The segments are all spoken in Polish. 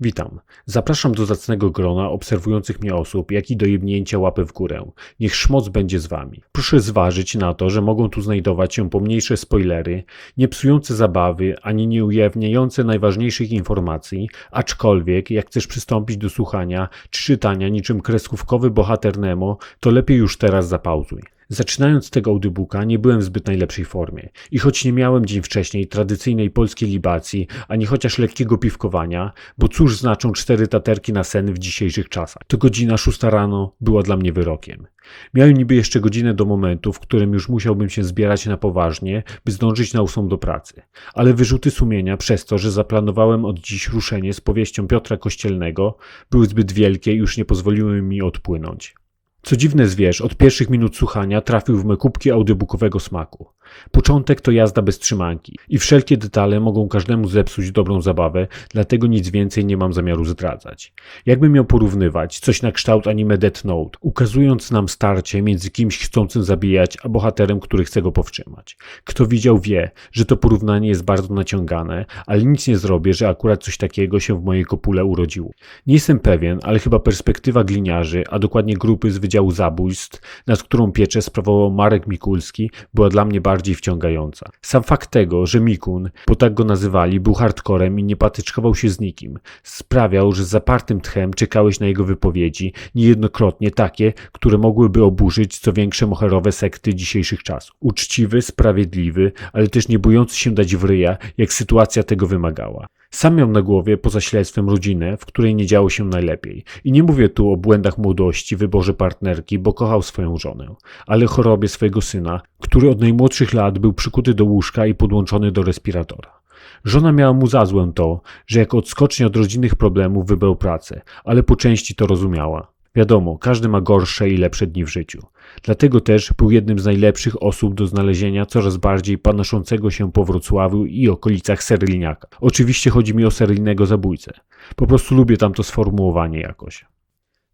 Witam. Zapraszam do zacnego grona obserwujących mnie osób, jak i do jebnięcia łapy w górę. Niech szmoc będzie z wami. Proszę zważyć na to, że mogą tu znajdować się pomniejsze spoilery, nie psujące zabawy, ani nie ujawniające najważniejszych informacji, aczkolwiek jak chcesz przystąpić do słuchania czy czytania niczym kreskówkowy bohater Nemo, to lepiej już teraz zapauzuj. Zaczynając tego audiobooka nie byłem w zbyt najlepszej formie i choć nie miałem dzień wcześniej tradycyjnej polskiej libacji, ani chociaż lekkiego piwkowania, bo cóż znaczą cztery taterki na sen w dzisiejszych czasach, to godzina szósta rano była dla mnie wyrokiem. Miałem niby jeszcze godzinę do momentu, w którym już musiałbym się zbierać na poważnie, by zdążyć na ósmą do pracy. Ale wyrzuty sumienia przez to, że zaplanowałem od dziś ruszenie z powieścią Piotra Kościelnego, były zbyt wielkie i już nie pozwoliły mi odpłynąć. Co dziwne zwierz, od pierwszych minut słuchania trafił w me kubki audiobookowego smaku. Początek to jazda bez trzymanki i wszelkie detale mogą każdemu zepsuć dobrą zabawę, dlatego nic więcej nie mam zamiaru zdradzać. Jakbym miał porównywać coś na kształt anime Death Note, ukazując nam starcie między kimś chcącym zabijać, a bohaterem, który chce go powstrzymać. Kto widział wie, że to porównanie jest bardzo naciągane, ale nic nie zrobię, że akurat coś takiego się w mojej kopule urodziło. Nie jestem pewien, ale chyba perspektywa gliniarzy, a dokładnie grupy z Wydziału Zabójstw, nad którą pieczę sprawował Marek Mikulski, była dla mnie bardziej wciągająca. Sam fakt tego, że Mikun, bo tak go nazywali, był hardcorem i nie patyczkował się z nikim, sprawiał, że z zapartym tchem czekałeś na jego wypowiedzi, niejednokrotnie takie, które mogłyby oburzyć co większe moherowe sekty dzisiejszych czasów. Uczciwy, sprawiedliwy, ale też nie bojący się dać w ryja, jak sytuacja tego wymagała. Sam miał na głowie, poza śledztwem, rodzinę, w której nie działo się najlepiej. I nie mówię tu o błędach młodości, wyborze partnerki, bo kochał swoją żonę, ale chorobie swojego syna, który od najmłodszych lat był przykuty do łóżka i podłączony do respiratora. Żona miała mu za złe to, że jako odskocznie od rodzinnych problemów wybrał pracę, ale po części to rozumiała. Wiadomo, każdy ma gorsze i lepsze dni w życiu. Dlatego też był jednym z najlepszych osób do znalezienia coraz bardziej panoszącego się po Wrocławiu i okolicach Serylniaka. Oczywiście chodzi mi o seryjnego zabójcę. Po prostu lubię tamto sformułowanie jakoś.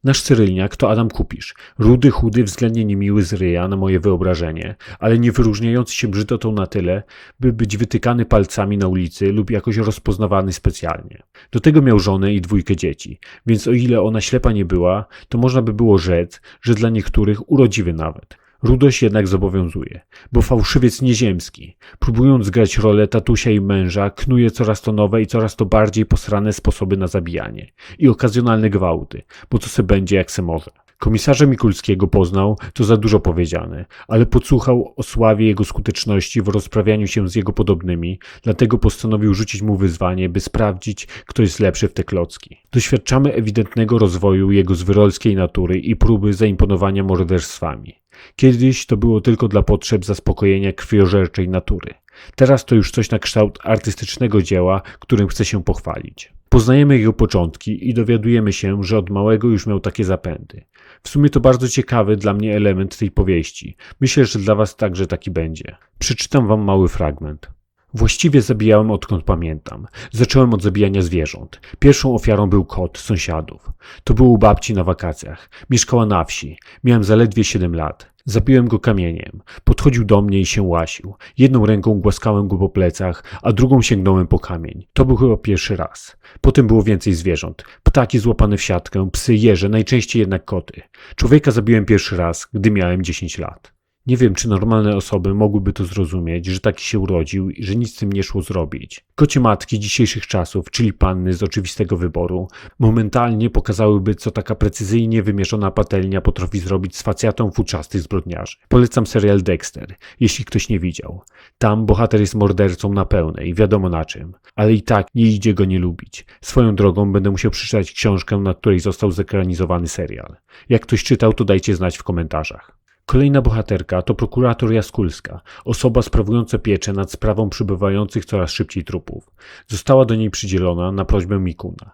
Nasz Cyrylniak to Adam Kupisz, rudy, chudy, względnie niemiły z ryja na moje wyobrażenie, ale nie wyróżniający się brzydotą na tyle, by być wytykany palcami na ulicy lub jakoś rozpoznawany specjalnie. Do tego miał żonę i dwójkę dzieci, więc o ile ona ślepa nie była, to można by było rzec, że dla niektórych urodziwy nawet. Rudość jednak zobowiązuje, bo fałszywiec nieziemski, próbując grać rolę tatusia i męża, knuje coraz to nowe i coraz to bardziej posrane sposoby na zabijanie i okazjonalne gwałty, bo co se będzie jak se może. Komisarza Mikulskiego poznał, to za dużo powiedziane, ale podsłuchał o sławie jego skuteczności w rozprawianiu się z jego podobnymi, dlatego postanowił rzucić mu wyzwanie, by sprawdzić, kto jest lepszy w te klocki. Doświadczamy ewidentnego rozwoju jego zwyrolskiej natury i próby zaimponowania morderstwami. Kiedyś to było tylko dla potrzeb zaspokojenia krwiożerczej natury. Teraz to już coś na kształt artystycznego dzieła, którym chce się pochwalić. Poznajemy jego początki i dowiadujemy się, że od małego już miał takie zapędy. W sumie to bardzo ciekawy dla mnie element tej powieści. Myślę, że dla Was także taki będzie. Przeczytam Wam mały fragment. Właściwie zabijałem odkąd pamiętam. Zacząłem od zabijania zwierząt. Pierwszą ofiarą był kot sąsiadów. To było u babci na wakacjach. Mieszkała na wsi. Miałem zaledwie 7 lat. Zabiłem go kamieniem. Podchodził do mnie i się łasił. Jedną ręką głaskałem go po plecach, a drugą sięgnąłem po kamień. To był chyba pierwszy raz. Potem było więcej zwierząt. Ptaki złapane w siatkę, psy, jeże, najczęściej jednak koty. Człowieka zabiłem pierwszy raz, gdy miałem 10 lat. Nie wiem, czy normalne osoby mogłyby to zrozumieć, że taki się urodził i że nic z tym nie szło zrobić. Kocie matki dzisiejszych czasów, czyli panny z oczywistego wyboru, momentalnie pokazałyby, co taka precyzyjnie wymierzona patelnia potrafi zrobić z facjatą futrzastych zbrodniarzy. Polecam serial Dexter, jeśli ktoś nie widział. Tam bohater jest mordercą na pełnej, wiadomo na czym, ale i tak nie idzie go nie lubić. Swoją drogą będę musiał przeczytać książkę, na której został zekranizowany serial. Jak ktoś czytał, to dajcie znać w komentarzach. Kolejna bohaterka to prokurator Jaskulska, osoba sprawująca pieczę nad sprawą przybywających coraz szybciej trupów. Została do niej przydzielona na prośbę Mikuna.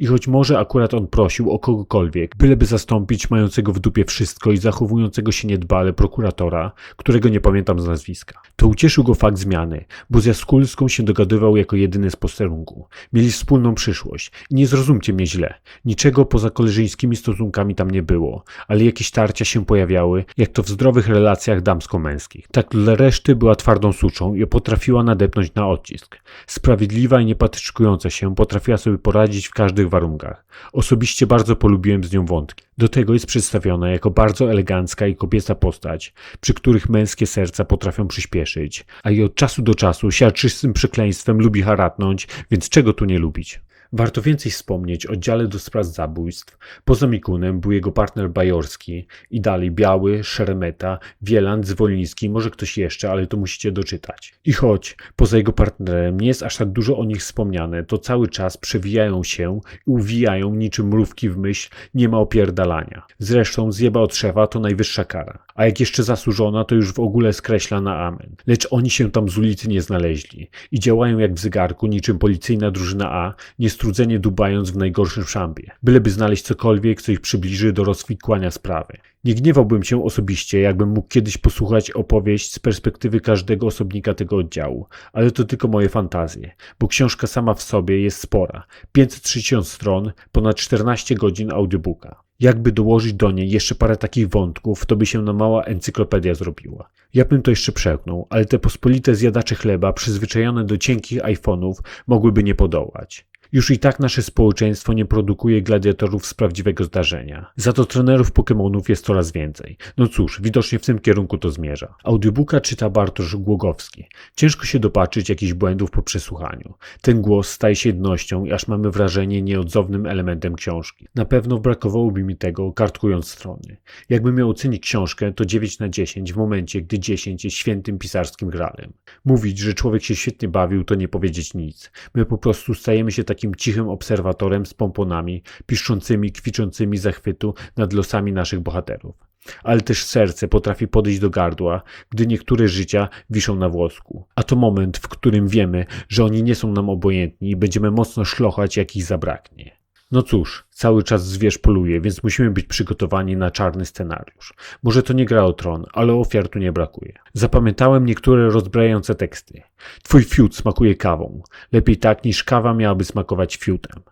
I choć może akurat on prosił o kogokolwiek, byleby zastąpić mającego w dupie wszystko i zachowującego się niedbale prokuratora, którego nie pamiętam z nazwiska, to ucieszył go fakt zmiany, bo z Jaskulską się dogadywał jako jedyny z posterunku. Mieli wspólną przyszłość. I nie zrozumcie mnie źle. Niczego poza koleżeńskimi stosunkami tam nie było, ale jakieś tarcia się pojawiały, jak to w zdrowych relacjach damsko-męskich. Tak dla reszty była twardą suczą i potrafiła nadepnąć na odcisk. Sprawiedliwa i niepatyczkująca się potrafiła sobie poradzić w każdych warunkach. Osobiście bardzo polubiłem z nią wątki. Do tego jest przedstawiona jako bardzo elegancka i kobieca postać, przy których męskie serca potrafią przyspieszyć, a i od czasu do czasu siarczystym przekleństwem lubi haratnąć, więc czego tu nie lubić? Warto więcej wspomnieć o dziale do spraw zabójstw. Poza Mikunem był jego partner Bajorski i dalej Biały, Szeremeta, Wieland, Zwoliński, może ktoś jeszcze, ale to musicie doczytać. I choć poza jego partnerem nie jest aż tak dużo o nich wspomniane, to cały czas przewijają się i uwijają niczym mrówki w myśl, nie ma opierdalania. Zresztą zjeba od szefa to najwyższa kara, a jak jeszcze zasłużona, to już w ogóle skreśla na amen. Lecz oni się tam z ulicy nie znaleźli i działają jak w zegarku, niczym policyjna drużyna A, niestrudzenie dubając w najgorszym szambie, byleby znaleźć cokolwiek, co ich przybliży do rozwikłania sprawy. Nie gniewałbym się osobiście, jakbym mógł kiedyś posłuchać opowieść z perspektywy każdego osobnika tego oddziału, ale to tylko moje fantazje, bo książka sama w sobie jest spora. 560 stron, ponad 14 godzin audiobooka. Jakby dołożyć do niej jeszcze parę takich wątków, to by się na mała encyklopedia zrobiła. Ja bym to jeszcze przełknął, ale te pospolite zjadacze chleba, przyzwyczajone do cienkich iPhone'ów, mogłyby nie podołać. Już i tak nasze społeczeństwo nie produkuje gladiatorów z prawdziwego zdarzenia. Za to trenerów Pokémonów jest coraz więcej. No cóż, widocznie w tym kierunku to zmierza. Audiobooka czyta Bartosz Głogowski. Ciężko się dopatrzyć jakichś błędów po przesłuchaniu. Ten głos staje się jednością i aż mamy wrażenie nieodzownym elementem książki. Na pewno brakowałoby mi tego, kartkując strony. Jakbym miał ocenić książkę, to 9 na 10 w momencie, gdy 10 jest świętym pisarskim gralem. Mówić, że człowiek się świetnie bawił, to nie powiedzieć nic. My po prostu stajemy się takim cichym obserwatorem z pomponami, piszczącymi, kwiczącymi zachwytu nad losami naszych bohaterów. Ale też serce potrafi podejść do gardła, gdy niektóre życia wiszą na włosku. A to moment, w którym wiemy, że oni nie są nam obojętni i będziemy mocno szlochać, jak ich zabraknie. No cóż, cały czas zwierz poluje, więc musimy być przygotowani na czarny scenariusz. Może to nie gra o tron, ale ofiar tu nie brakuje. Zapamiętałem niektóre rozbrajające teksty. Twój fiut smakuje kawą. Lepiej tak niż kawa miałaby smakować fiutem.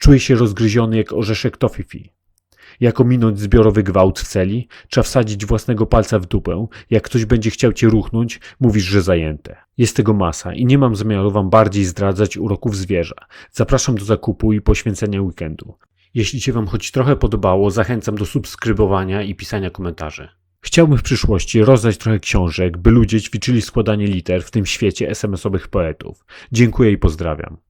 Czuję się rozgryziony jak orzeszek tofifi. Jak ominąć zbiorowy gwałt w celi? Trzeba wsadzić własnego palca w dupę. Jak ktoś będzie chciał cię ruchnąć, mówisz, że zajęte. Jest tego masa i nie mam zamiaru wam bardziej zdradzać uroków zwierza. Zapraszam do zakupu i poświęcenia weekendu. Jeśli Cię Wam choć trochę podobało, zachęcam do subskrybowania i pisania komentarzy. Chciałbym w przyszłości rozdać trochę książek, by ludzie ćwiczyli składanie liter w tym świecie SMS-owych poetów. Dziękuję i pozdrawiam.